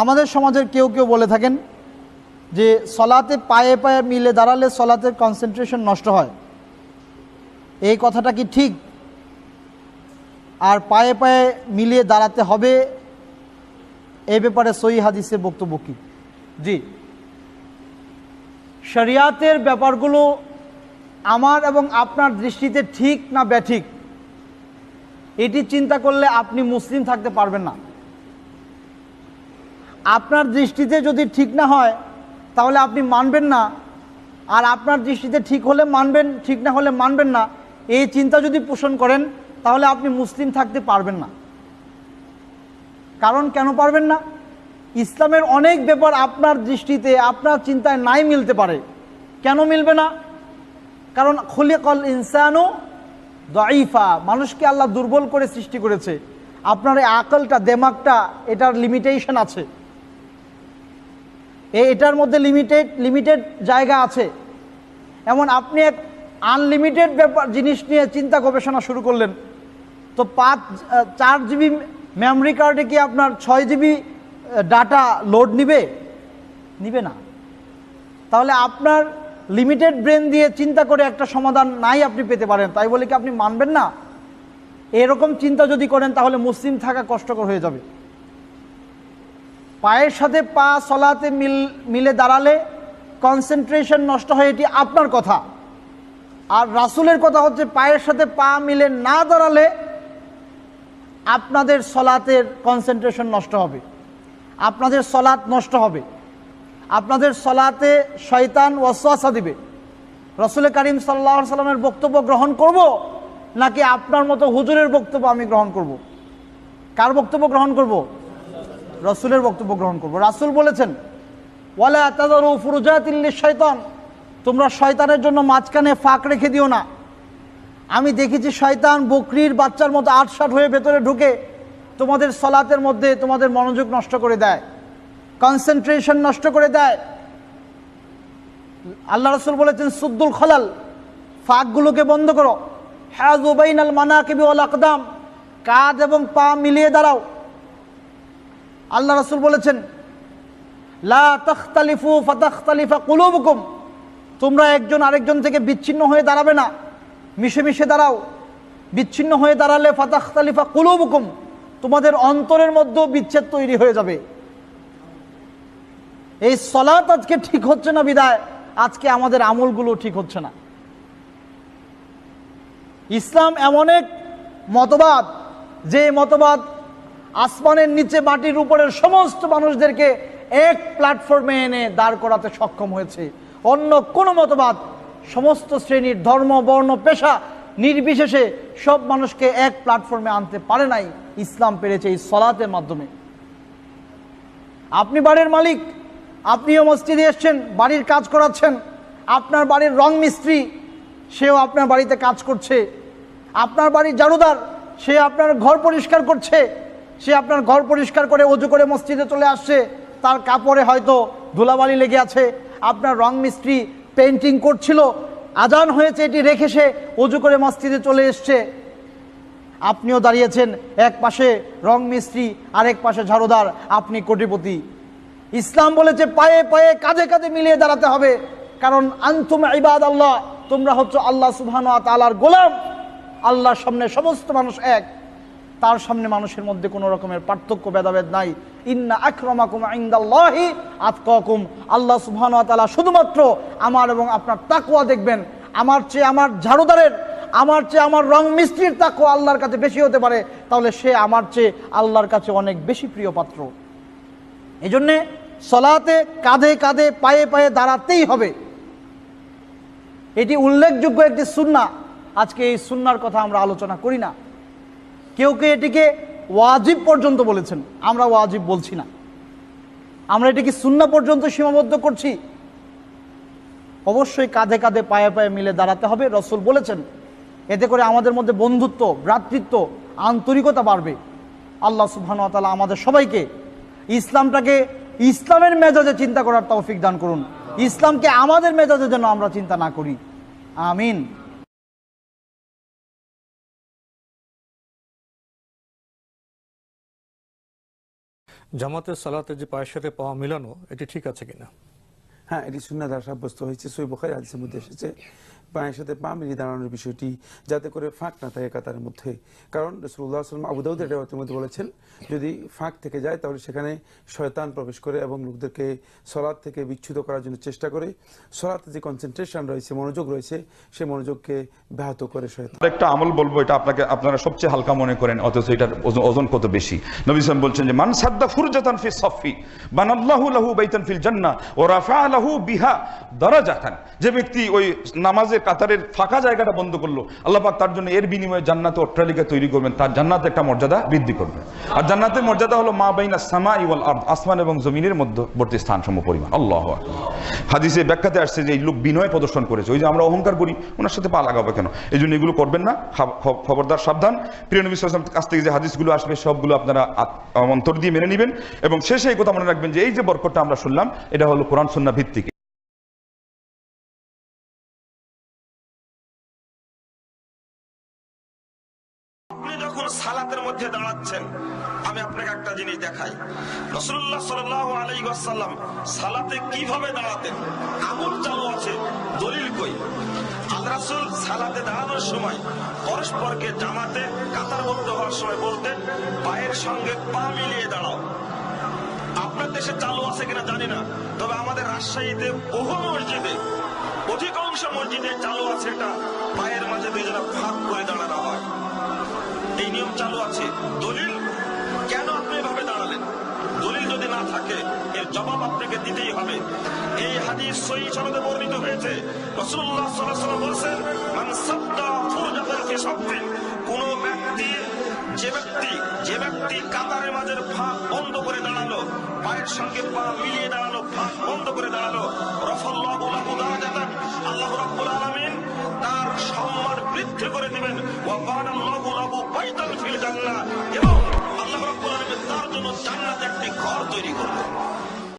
আমাদের সমাজের কেউ কেউ বলে থাকেন যে সলাতে পায়ে পায়ে মিলে দাঁড়ালে সলাতের কনসেন্ট্রেশন নষ্ট হয়। এই কথাটা কি ঠিক? আর পায়ে পায়ে মিলিয়ে দাঁড়াতে হবে, এ ব্যাপারে সই হাদিসের বক্তব্য কী? জি। শরিয়াতের ব্যাপারগুলো আমার এবং আপনার দৃষ্টিতে ঠিক না ব্যাঠিক, এটি চিন্তা করলে আপনি মুসলিম থাকতে পারবেন না। আপনার দৃষ্টিতে যদি ঠিক না হয়, তাহলে আপনি মানবেন না। আর আপনার দৃষ্টিতে ঠিক হলে মানবেন, ঠিক না হলে মানবেন না। এই চিন্তা যদি পোষণ করেন, তাহলে আপনি মুসলিম থাকতে পারবেন না। কারণ কেন পারবেন না? ইসলামের অনেক ব্যাপার আপনার দৃষ্টিতে, আপনার চিন্তায় নাই মিলতে পারে। কেন মিলবে না? কারণ খুলিকল ইনসানও দাইফা মানুষকে আল্লাহ দুর্বল করে সৃষ্টি করেছে। আপনার এই আকলটা দেমাগটা এটার লিমিটেশন আছে। এটার মধ্যে লিমিটেড লিমিটেড জায়গা আছে। এমন আপনি এক আনলিমিটেড ব্যাপার, জিনিস নিয়ে চিন্তা গবেষণা শুরু করলেন, তো পাঁচ, চার জিবি মেমরি কার্ডে কি আপনার ছয় জিবি ডাটা লোড নিবে? নিবে না। তাহলে আপনার লিমিটেড ব্রেন দিয়ে চিন্তা করে একটা সমাধান নাই আপনি পেতে পারেন। তাই বলে কি আপনি মানবেন না? এরকম চিন্তা যদি করেন, তাহলে মুসলিম থাকা কষ্টকর হয়ে যাবে। পায়ের সাথে পা সলাতে মিল, মিলে দাঁড়ালে কনসেন্ট্রেশন নষ্ট হয়, এটি আপনার কথা। আর রাসুলের কথা হচ্ছে পায়ের সাথে পা মিলে না দাঁড়ালে আপনাদের সলাতের কনসেন্ট্রেশন নষ্ট হবে। আপনাদের সলাৎ নষ্ট হবে। আপনাদের সলাতে শয়তান ওয়াসওয়াসা দিবে। রসুল করিম সাল্লাহ সাল্লামের বক্তব্য গ্রহণ করব, নাকি আপনার মতো হুজুরের বক্তব্য আমি গ্রহণ করব? কার বক্তব্য গ্রহণ করব? রসুলের বক্তব্য গ্রহণ করব। রাসুল বলেছেন, ওয়ালা তাদারু ফুরুজাতিল্লি শয়তান তোমরা শয়তানের জন্য মাঝখানে ফাঁক রেখে দিও না। আমি দেখেছি শয়তান বকরির বাচ্চার মতো আটসাট হয়ে ভেতরে ঢুকে তোমাদের সলাতের মধ্যে তোমাদের মনোযোগ নষ্ট করে দেয় কনসেন্ট্রেশন নষ্ট করে দেয়। আল্লাহ রসুল বলেছেন, সুদ্দুল খলাল ফাঁকগুলোকে বন্ধ করো। হ্যাজুবাইন আল মানাকিবি ওয়াল আকদাম কাঁধ এবং পা মিলিয়ে দাঁড়াও। আল্লাহ রাসুল বলেছেন তোমরা একজন আরেকজন থেকে বিচ্ছিন্ন হয়ে দাঁড়াবে না। মিশে মিশে দাঁড়াও। বিচ্ছিন্ন হয়ে দাঁড়ালে ফাতাখতালিফা কুলুবুকুম। তোমাদের অন্তরের মধ্যেও বিচ্ছেদ তৈরি হয়ে যাবে। এই সলাৎ আজকে ঠিক হচ্ছে না বিদায়। আজকে আমাদের আমলগুলো ঠিক হচ্ছে না। ইসলাম এমন এক মতবাদ, যে মতবাদ আসমানের নিচে মাটির উপরের সমস্ত মানুষদেরকে এক প্ল্যাটফর্মে এনে দাঁড় করাতে সক্ষম হয়েছে। অন্য কোনো মতবাদ, সমস্ত শ্রেণির ধর্ম, বর্ণ, পেশা নির্বিশেষে সব মানুষকে এক প্ল্যাটফর্মে আনতে পারে নাই, ইসলাম পেরেছে এই সলাতের মাধ্যমে। আপনি বাড়ির মালিক, আপনিও মসজিদে এসছেন, বাড়ির কাজ করাচ্ছেন, আপনার বাড়ির রং মিস্ত্রি, সেও আপনার বাড়িতে কাজ করছে, আপনার বাড়ির জারুদার সে আপনার ঘর পরিষ্কার করছে সে আপনার ঘর পরিষ্কার করে অজু করে মসজিদে চলে আসছে, তার কাপড়ে হয়তো ধুলাবালি লেগে আছে, আপনার রং মিস্ত্রি পেন্টিং করছিল, আজান হয়েছে এটি রেখে সে অজু করে মসজিদে চলে এসছে। আপনিও দাঁড়িয়েছেন, এক পাশে রং মিস্ত্রি, আরেক পাশে ঝাড়ুদার, আপনি কোটিপতি। ইসলাম বলেছে, পায়ে পায়ে, কাঁধে কাঁধে মিলিয়ে দাঁড়াতে হবে, কারণ আন্তুম ইবাদ আল্লাহ, তোমরা হচ্ছে আল্লাহ সুবহান তালার গোলাম, আল্লাহর সামনে সমস্ত মানুষ এক। তার সামনে মানুষের মধ্যে কোনো রকমের পার্থক্য, ভেদাভেদ নাই। ইন্না আক্রমাকুম ইন্দাল্লাহি আতকাকুম। আল্লাহ সুবহান তাআলা শুধুমাত্র আমার এবং আপনার তাকুয়া দেখবেন। আমার চেয়ে আমার ঝাড়ুদারের, আমার চেয়ে আমার রং মিস্ত্রির তাকুয়া আল্লাহর কাছে বেশি হতে পারে। তাহলে সে আমার চেয়ে আল্লাহর কাছে অনেক বেশি প্রিয় পাত্র। এই জন্যে সলাতে কাঁধে কাঁধে পায়ে পায়ে দাঁড়াতেই হবে। এটি উল্লেখযোগ্য একটি সুন্না আজকে এই সুন্নার কথা আমরা আলোচনা করি না। কেউ কেউ এটিকে ওয়াজিব পর্যন্ত বলেছেন। আমরা ওয়াজিব বলছি না। আমরা এটিকে সুন্না পর্যন্ত সীমাবদ্ধ করছি। অবশ্যই কাঁধে কাঁধে পায়ে পায়ে মিলে দাঁড়াতে হবে। রসুল বলেছেন, এতে করে আমাদের মধ্যে বন্ধুত্ব, ভ্রাতৃত্ব, আন্তরিকতা বাড়বে। আল্লাহ সুবহানাহু আমাদের সবাইকে ইসলামটাকে ইসলামের মেজাজে চিন্তা করার তৌফিক দান করুন। ইসলামকে আমাদের মেজাজে যেন আমরা চিন্তা না করি। আমিন। জামাতের সালাতে যে পায়ের সাথে পাওয়া মিলানো, এটি ঠিক আছে কিনা? হ্যাঁ এটি শূন্য দ্বারা সাব্যস্ত হয়েছে। সই বখারি আদিসের মধ্যে এসেছে। পায়ের সাথে পা মিলিয়ে দাঁড়ানোর বিষয়টি যাতে করে ফাঁক না থাকে কাতারের মধ্যে। কারণ রসুল্লাহ সাল্লাম আবু দাউদের রেওয়াতের মধ্যে বলেছেন, যদি ফাঁক থেকে যায় তাহলে সেখানে শয়তান প্রবেশ করে এবং লোকদেরকে সলাদ থেকে বিচ্ছুত করার জন্য চেষ্টা করে। সলাতে যে কনসেন্ট্রেশন রয়েছে, মনোযোগ রয়েছে সেই মনোযোগকে ব্যাহত করে শয়তান। একটা আমল বলব, এটা আপনাকে, আপনারা সবচেয়ে হালকা মনে করেন, অথচ এটার ওজন- কত বেশি? নবী সাল্লাম বলছেন যে, মান সাদ্দা ফুরজাতান ফি সফি বানাল্লাহু লাহু বাইতান ফিল জান্নাহ, ওয়া রাফা লাহু বিহা দারাজাতান। যে ব্যক্তি ওই নামাজের কাতারের ফাঁকা জায়গাটা বন্ধ করল। আল্লাহ পাক তার জন্য এর বিনিময়ে জান্নাতে অট্টালিকা তৈরি করবেন। তার জান্নাতে একটা মর্যাদা বৃদ্ধি করবেন আর জান্নাতের মর্যাদা হলো মা বাইনা সামা ইওয়াল আরদ, আসমান এবং জমিনের মধ্যবর্তী স্থান সম পরিমাণ। আল্লাহ হাদিসে ব্যাখ্যাতে আসছে যে এই লোক বিনয় প্রদর্শন করেছে। ওই যে আমরা অহংকার করি, ওনার সাথে পা লাগাবো কেন? এই জন্য এগুলো করবেন না। খবরদার সাবধান। প্রিয় নবী সাল্লাল্লাহু কাছ থেকে যে হাদিসগুলো আসবে, সবগুলো আপনারা অন্তর দিয়ে মেনে নেবেন। এবং শেষে এই কথা মনে রাখবেন যে এই যে বরকতটা আমরা শুনলাম, এটা হলো কোরআন সুন্নাহ ভিত্তিক। আপনি যখন সালাতের মধ্যে দাঁড়াচ্ছেন, আমি আপনাকে একটা জিনিস দেখাই। রসুল্লাহ সাল আলাই সাল্লাম সালাতে কীভাবে দাঁড়াতেন? আমল চালু আছে, দলিল কই? আল রাসুল সালাতে দাঁড়ানোর সময় পরস্পরকে জামাতে, কাতারবদ্ধ হওয়ার সময় বলতেন, পায়ের সঙ্গে পা মিলিয়ে দাঁড়াও। আপনার দেশে চালু আছে কিনা জানি না, তবে আমাদের রাজশাহীতে বহু মসজিদে, অধিকাংশ মসজিদে চালু আছে এটা। পায়ের মাঝে দুজনে ভাগ করে দাঁড়ানো হয়। এই নিয়ম চালু আছে। দলিল? কেন আপনি এভাবে দাঁড়ালেন? দলিল যদি না থাকে, এর জবাব আপনাকে দিতেই হবে। এই হাদিস সহি সনদে বর্ণিত হয়েছে। ওয়াসাল্লাম বলেছেন কোন ব্যক্তি, যে ব্যক্তি যে ব্যক্তি কাতারের মাঝের ফাঁক বন্ধ করে দাঁড়াল, পায়ের সঙ্গে পা মিলিয়ে দাঁড়াল, ফাঁক বন্ধ জান্নাহ এবং আল্লাহ রাব্বুল আলামিন তার জন্য জান্নাতে একটি ঘর তৈরি করবেন।